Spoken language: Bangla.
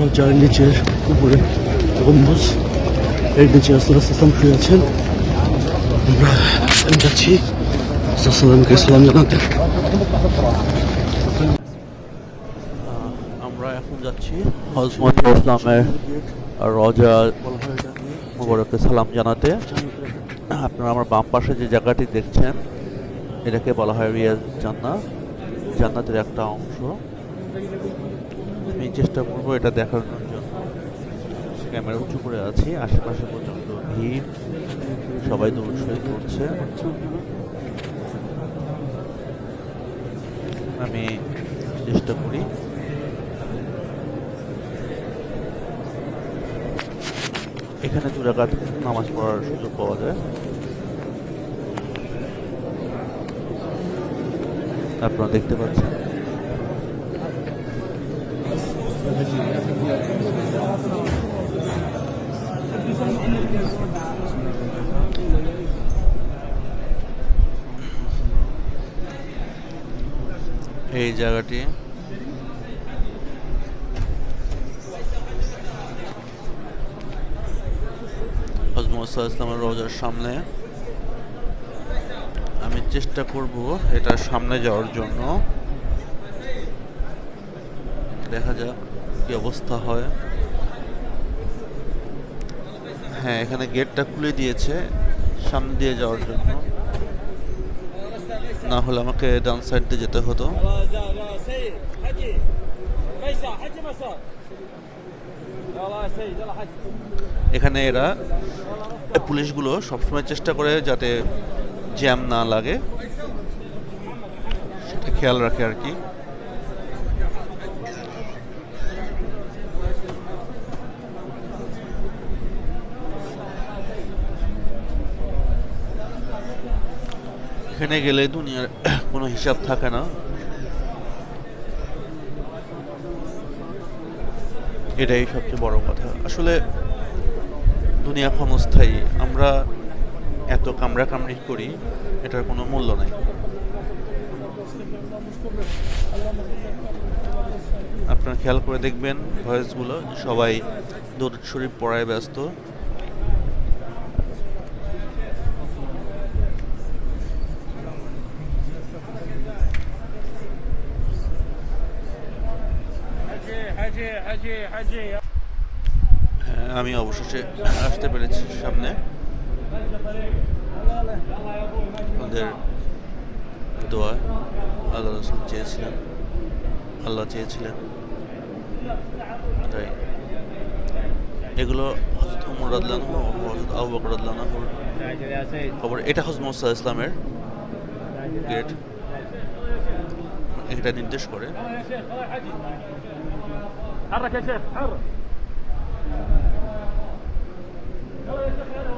রজার নিচের উপরে গম্বুজ, এর নিচে আসলাম সালাম শুয়ে আছেন আমরা যাচ্ছি। সালামকে সালাম জানাতে। আমরা এখন যাচ্ছি হজমত ইসলামের রজা মুবারককে সালাম জানাতে। আপনারা আমার বাম পাশে যে জায়গাটি দেখছেন, এটাকে বলা হয় রিয়াজ জান্না জান্নাতের একটা অংশ। আমি চেষ্টা করব এটা দেখানোর জন্য। ক্যামেরা উঁচু করে আছি, আশেপাশে প্রচণ্ড ভিড়, সবাই দৌড় সই করছে। আমি চেষ্টা করি। এখানে দু রাকাত নামাজ পড়ার সুযোগ পাওয়া যায়। আপনারা দেখতে পাচ্ছেন। এই জায়গাটি। ইসলামের রোজার সামনে। আমি চেষ্টা করব এটার সামনে যাওয়ার জন্য। দেখা যাক কি অবস্থা হয়। হ্যাঁ এখানে গেটটা খুলে দিয়েছে সামনে দিয়ে যাওয়ার জন্য। না হলে আমাকে ডান সাইড দিয়ে যেতে হতো। এখানে এরা পুলিশগুলো সবসময় চেষ্টা করে যাতে জ্যাম না লাগে, সেটা খেয়াল রাখে আর কি। এখানে গেলে দুনিয়ার কোনো হিসাব থাকে না। এটাই সবচেয়ে বড় কথা। আসলে দুনিয়া ক্ষণস্থায়ী। আমরা এত কামড়া কামড়ি করি, এটার কোনো মূল্য নাই। আপনারা খেয়াল করে দেখবেন, ভয়েসগুলো, সবাই দরুদ শরীফ পড়ায় ব্যস্ত। আমি অবশেষে আসতে পেরেছি সামনে। ওদের দোয়া আল্লাহ রসুল চেয়েছিলেন, আল্লাহ চেয়েছিলেন। তাই এগুলো হজরত উমর রাদলান হজরত আবু বকর রাদলান খবর। এটা হজরত মোসা ইসলামের গেট এটা নির্দেশ করে। حرك يا شيخ حرك يلا يا شيخ يلا.